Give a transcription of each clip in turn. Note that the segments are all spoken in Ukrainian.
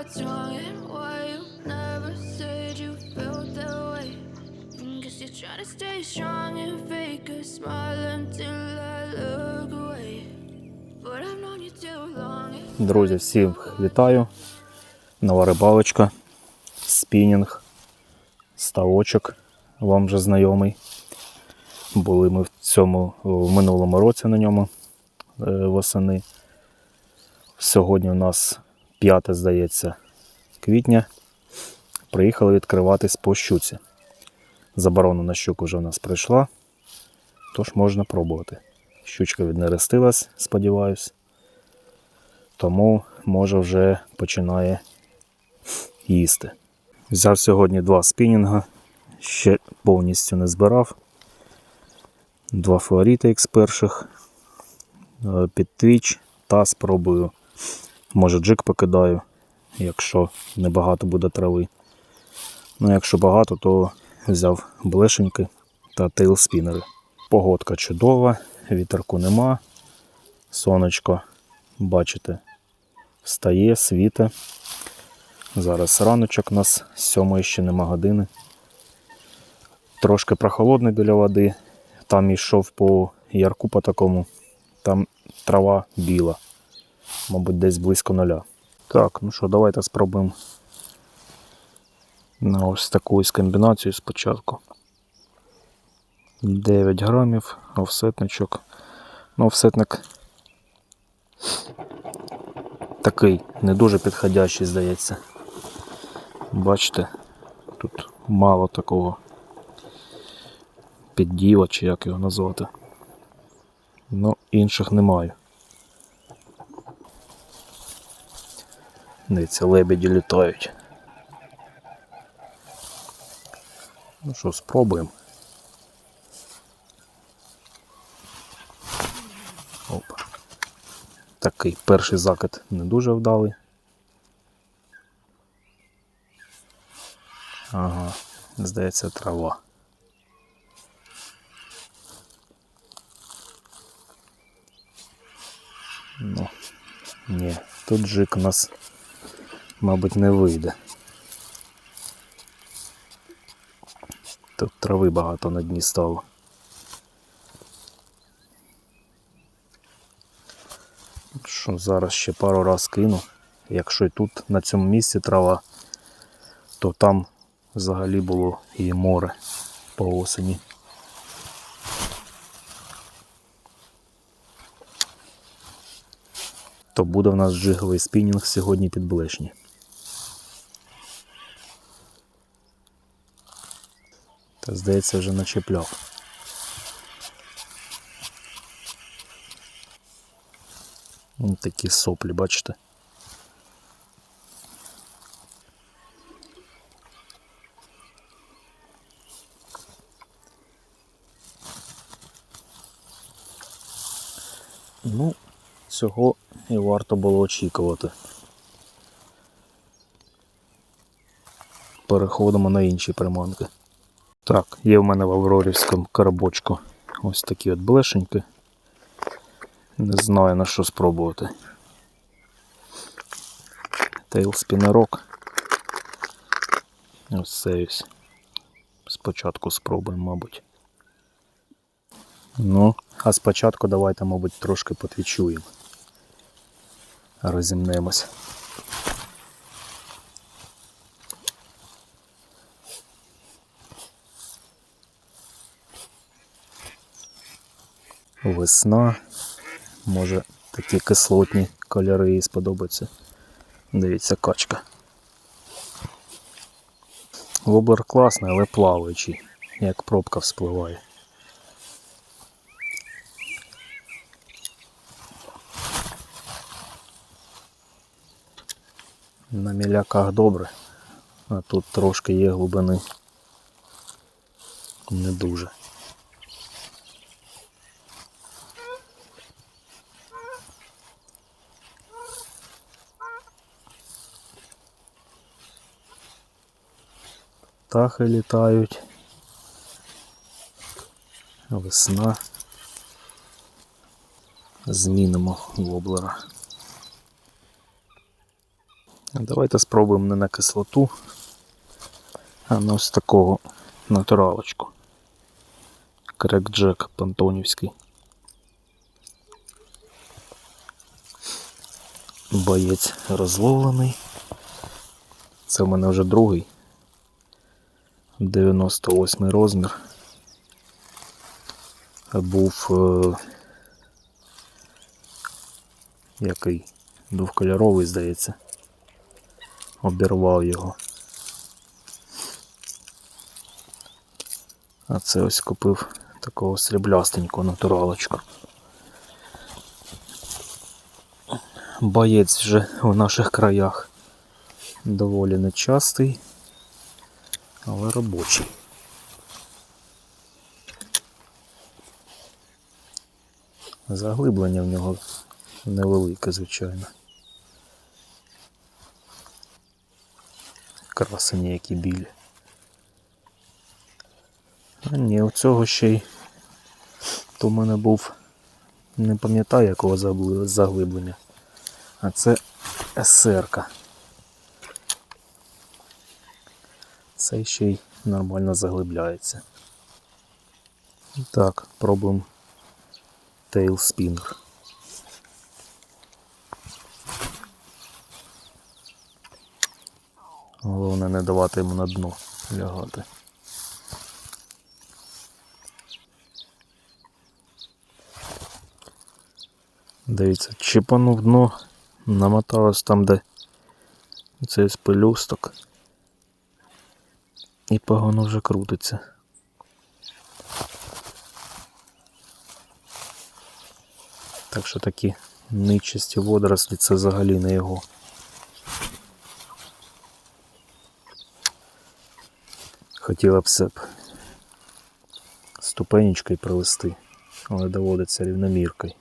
what's wrong and why you never said you felt that way. Guess you're trying to stay strong and fake a smile until I look away. But I've known you too long. Друзі, всіх вітаю. Нова рибалочка, спінінг, ставочок, вам вже знайомий. Були ми в цьому в минулому році на ньому е, восени. Сьогодні у нас 5, здається, квітня. Приїхали відкриватись по щуці. Заборона на щуку вже у нас пройшла, тож можна пробувати. Щучка віднерестилась, сподіваюсь тому може вже починає їсти. Взяв сьогодні два спінінга, ще повністю не збирав. Два фаворити з перших е, під твіч та спробую. Може джик покидаю, якщо небагато буде трави. Ну, якщо багато, то взяв блешеньки та тейлспінери. Погодка чудова, вітерку нема, сонечко, бачите, встає, світе. Зараз раночок у нас сьомої ще нема години. Трошки прохолодний біля води. Там йшов по ярку по такому, там трава біла. Мабуть, десь близько нуля. Так, ну що, давайте спробуємо на ось таку ось комбінацію спочатку. 9 грамів, офсетничок. Ну, офсетник такий не дуже підходящий, здається. Бачите, тут мало такого підділа, чи як його назвати. Ну, інших немає. Дивіться, лебеді літають. Ну що, спробуємо. Опа. Такий перший закид не дуже вдалий. Ага, здається, трава. Ну, ні, тут жик у нас, мабуть, не вийде. Тут трави багато на дні стало. Що зараз ще пару раз кину. Якщо і тут на цьому місці трава, то там взагалі було і море по осені. То буде в нас джиговий спінінг сьогодні під блешні. Здається вже начепляв. Ось такі соплі, бачите? Ну, цього і варто було очікувати. Переходимо на інші приманки. Так, є в мене в Аврорівському коробочку ось такі от блешеньки. Не знаю на що спробувати. Тейлспінерок. Ось це ось. Спочатку спробуємо, мабуть. Ну, а спочатку давайте, мабуть, трошки потвічуємо. Розімнемось. Весна. Може такі кислотні кольори їй сподобаються. Дивіться, качка. Воблер класний, але плаваючий, як пробка вспливає. На міляках добре, а тут трошки є глибини. Не дуже. Птахи літають. Весна. Змінимо воблера. Давайте спробуємо не на кислоту, а на ось такого натуралочку. Крек-джек пантонівський. Боєць розловлений. Це в мене вже другий. 98 розмір. Був е, який двохкольоровий, здається. Обірвав його. А це ось купив такого сріблястенького натуралочку. Боєць вже у наших краях доволі нечастий, але робочий. Заглиблення в нього невелике, звичайно. Красені які білі. А ні, у цього ще й то в мене був, не пам'ятаю якого заглиблення. А це СРК. Цей ще й нормально заглибляється. Так, пробуємо Tail Spinner. Головне не давати йому на дно лягати. Дивіться, чіпанув дно, намоталось там, де цей пелюсток. І погано вже крутиться. Так що такі нечисті водорослі це взагалі не його. Хотіла б все б ступенечкою провести, але доводиться рівноміркою.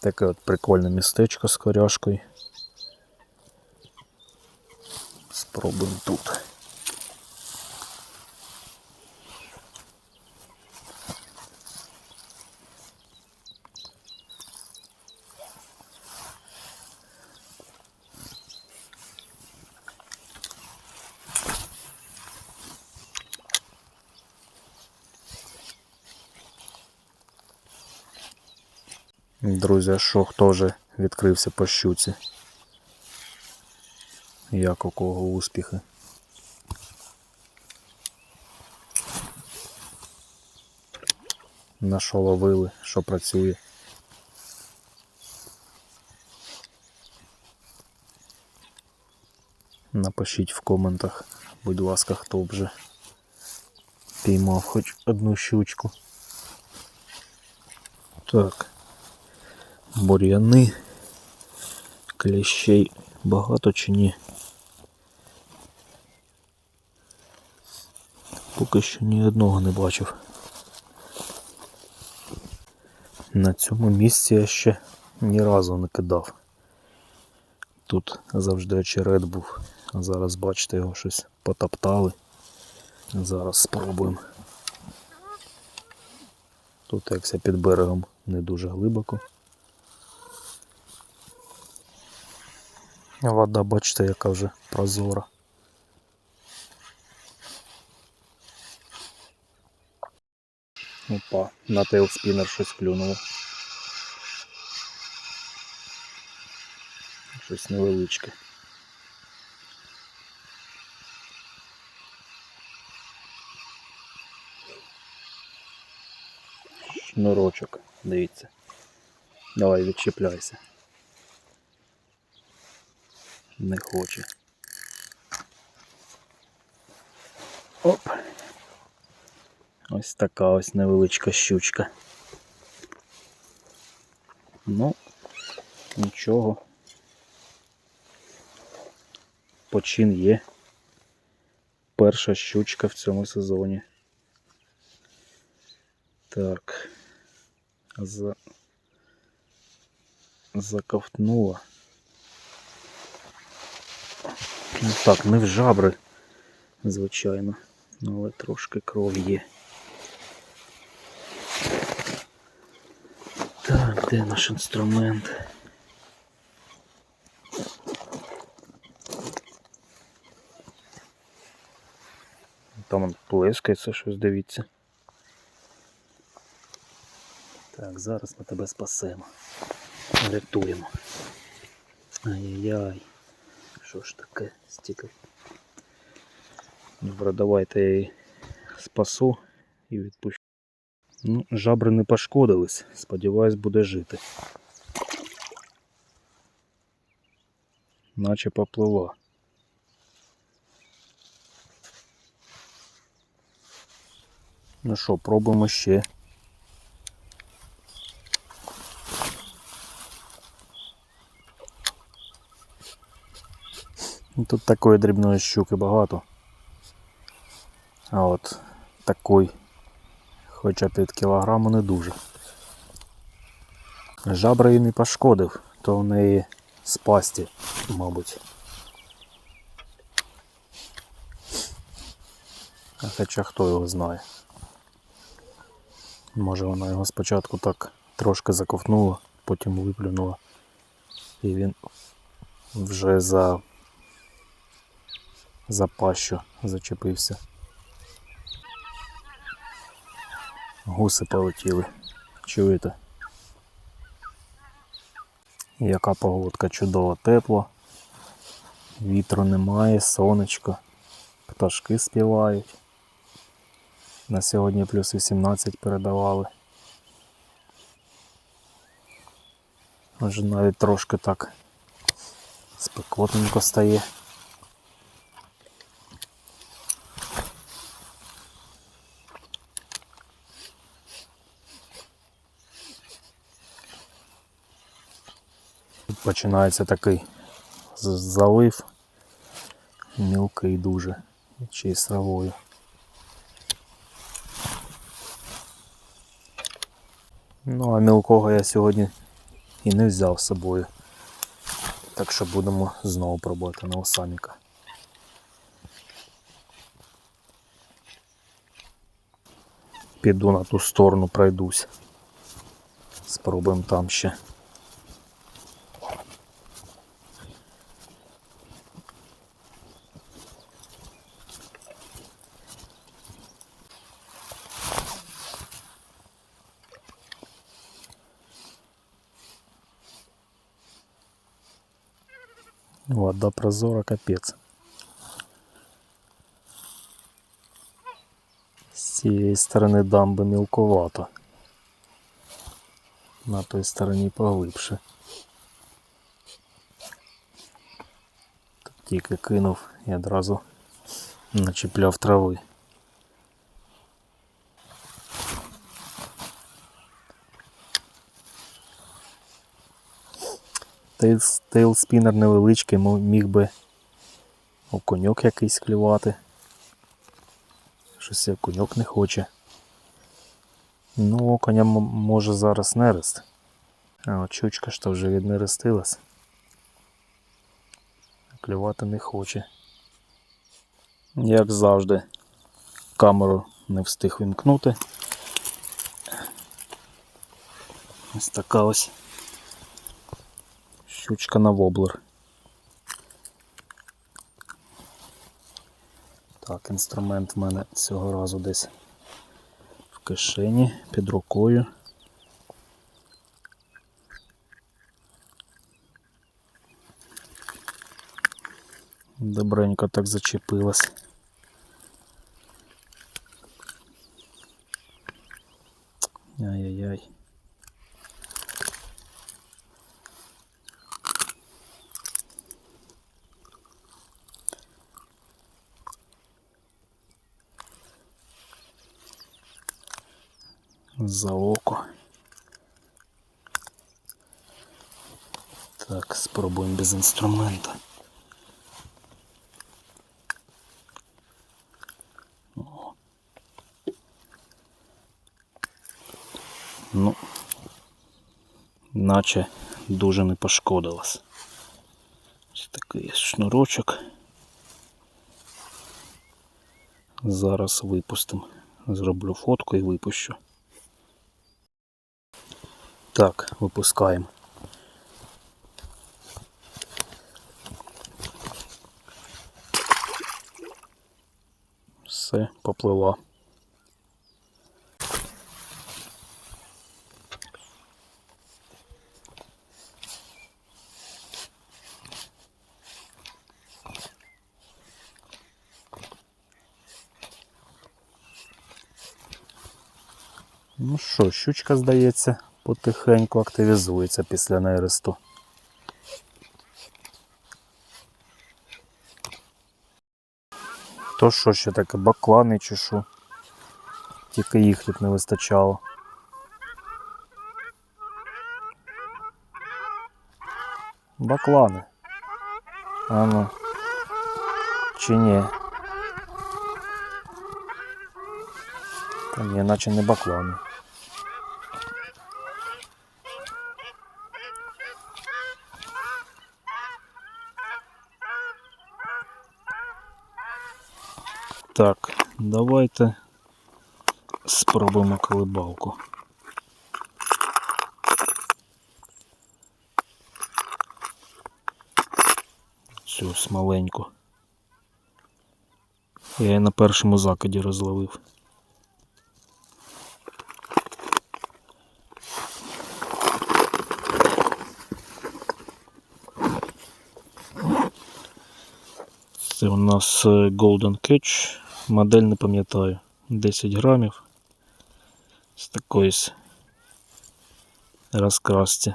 Таке от прикольне містечко з коряшкою. Спробуємо тут. Друзі, хто вже відкрився по щуці? Як у кого успіхи? На що ловили, що працює? Напишіть в коментах, будь ласка, хто вже піймав хоч одну щучку. Так. Бур'яни, кліщей багато чи ні. Поки що ні одного не бачив. На цьому місці я ще ні разу не кидав. Тут завжди очерет був, зараз бачите його щось потоптали. Зараз спробуємо. Тут якся під берегом не дуже глибоко. Вода, бачите, яка вже прозора. Опа, на тейлспінер щось клюнуло. Щось невеличке. Шнурочок, дивіться. Давай відчіпляйся. Не хоче. Оп. Ось така ось невеличка щучка. Ну, нічого. Почин є. Перша щучка в цьому сезоні. Так. За... Заковтнула. Ну так, не в жабри, звичайно, але трошки кров є. Так, де наш інструмент? Там плескається щось, дивіться. Так, зараз ми тебе спасемо. Рятуємо. Ай-яй-яй. Що ж таке стільки? Добре, давайте я її спасу і відпущу. Ну, жабри не пошкодились. Сподіваюсь, буде жити. Наче поплила. Ну що, пробуємо ще. Тут такої дрібної щуки багато. А от такий, хоча під кілограму не дуже. Жабра її не пошкодив, то в неї з пасті, мабуть. Хоча хто його знає. Може вона його спочатку так трошки заковтнула, потім виплюнула. І він вже за, за пащу зачепився. Гуси полетіли. Чуєте? Яка погодка чудова, тепло. Вітру немає, сонечко, пташки співають. На сьогодні плюс 18 передавали. Може навіть трошки так спекотненько стає. Починається такий залив мілкий дуже, чи з травою. Ну, а мілкого я сьогодні і не взяв з собою. Так що будемо знову пробувати на осаміка. Піду на ту сторону, пройдусь. Спробуємо там ще. Вода прозора, капець. З цієї сторони дамби мілкувато. На той стороні поглибше. Тут тільки кинув і одразу начіпляв трави. Тейл- невеличкий, міг би окуньок якийсь клювати. Щось окуньок не хоче. Ну, окуня м- може зараз нерест. А от щучка ж то вже віднерестилась. Клювати не хоче. Як завжди, камеру не встиг вімкнути. Ось така ось щучка на воблер. Так, інструмент в мене цього разу десь в кишені під рукою. Добренько так зачепилась. Ай-яй-яй. За око. Так, спробуємо без інструмента. Ну, наче дуже не пошкодилась. Ось такий шнурочок. Зараз випустимо. Зроблю фотку і випущу. Так, випускаємо. Все. Поплила. Ну що, щучка, здається, потихеньку активізується після нересту. То що ще таке, баклани чи що? Тільки їх тут не вистачало. Баклани. А ну. Чи ні? Та ні, наче не баклани. Так, давайте спробуємо колибалку. Цю ось маленьку. Я її на першому закиді розловив. Це у нас е, Golden Catch. Модель не пам'ятаю. 10 грамів. З такої розкрасті.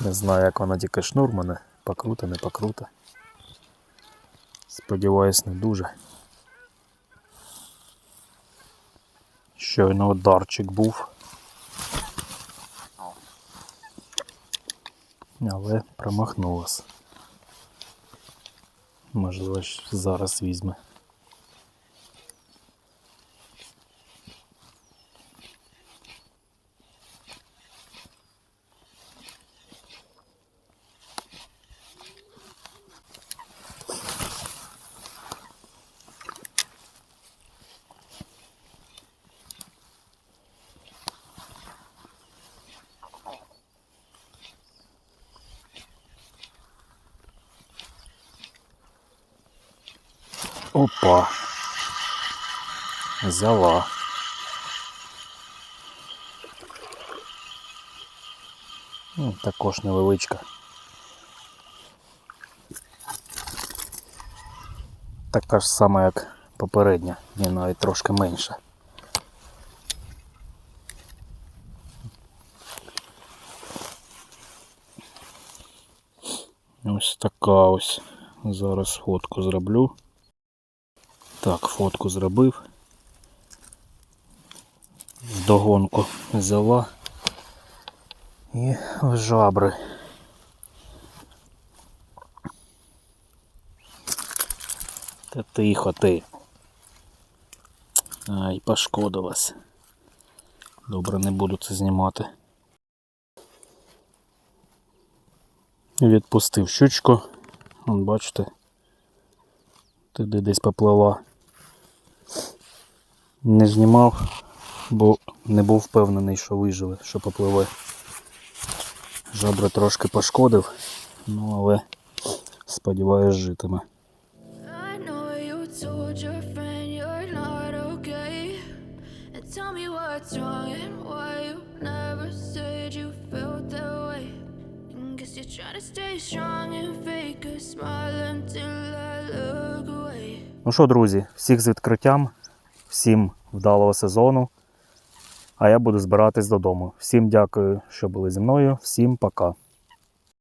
Не знаю, як вона тільки шнур мене. Покрута, не покрута. Сподіваюсь, не дуже. Щойно ударчик був. Але промахнулась. Можливо, зараз візьме. Опа. Взяла. Ну, також невеличка. Така ж сама, як попередня, і навіть трошки менша. Ось така ось. Зараз фотку зроблю. Так, фотку зробив. Вдогонку взяла. І в жабри. Та тихо ти. Ай, пошкодилась. Добре, не буду це знімати. Відпустив щучку. Вон, бачите, туди десь поплила. Не знімав, бо не був впевнений, що виживе, що попливе. Жабри трошки пошкодив, ну але сподіваюсь, житиме. Ну що, друзі, всіх з відкриттям, всім вдалого сезону. А я буду збиратись додому. Всім дякую, що були зі мною. Всім пока.